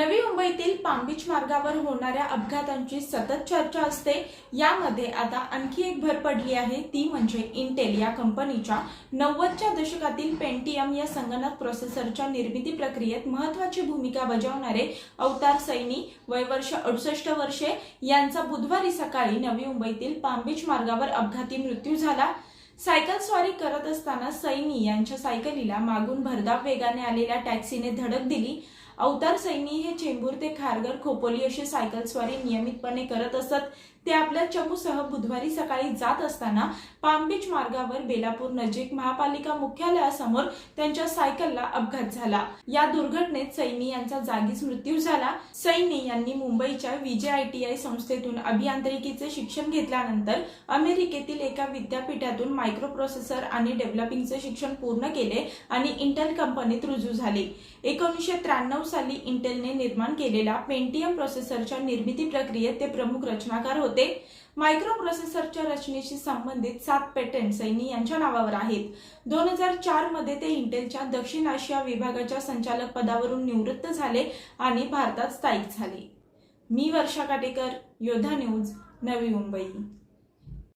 नवी मुंबईतील पामबीच मार्गावर होणाऱ्या अपघातांची सतत चर्चा असते. यामध्ये आता आणखी एक भर पडली आहे. ती म्हणजे इंटेल या कंपनीच्या नव्वदच्या दशकातील पेंटियम या संगणक प्रोसेसरच्या निर्मिती प्रक्रियेत महत्वाची भूमिका बजावणारे अवतार सैनी वय वर्ष अडुसष्ट वर्षे यांचा बुधवारी सकाळी नवी मुंबईतील पामबीच मार्गावर अपघाती मृत्यू झाला. सायकल स्वारी करत असताना सैनी यांच्या सायकलीला मागून भरधाव वेगाने आलेल्या टॅक्सीने धडक दिली. अवतार सैनी हे चेंबूर ते खारघर खोपोली अशी सायकल स्वारी नियमितपणे करत असत. ते आपल्या चमूसह बुधवारी सकाळी जात असताना पाम बीच मार्गावर बेलापूर नजीक महापालिका मुख्यालयासमोर त्यांच्या सायकलला अपघात झाला. या दुर्घटनेत सैनी यांचा जागीच मृत्यू झाला. सैनी यांनी मुंबईच्या विजय आयटीआय संस्थेतून अभियांत्रिकीचे शिक्षण घेतल्यानंतर अमेरिकेतील एका विद्यापीठातून मायक्रो प्रोसेसर आणि डेव्हलपिंगचे शिक्षण पूर्ण केले आणि इंटेल कंपनीत रुजू झाले. एकोणीसशे त्र्याण्णव साली इंटेलने निर्माण केलेल्या पेंटियम प्रोसेसरच्या निर्मिती प्रक्रियेत ते प्रमुख रचनाकार होते. मायक्रो प्रोसेसरच्या रचनेशी संबंधित सात पेटंट सैनी यांच्या नावावर आहेत. दोन हजार चारमध्ये ते इंटेलच्या दक्षिण आशिया विभागाच्या संचालक पदावरून निवृत्त झाले आणि भारतात स्थायिक झाले. मी वर्षा काटेकर योद्धा न्यूज नवी मुंबई.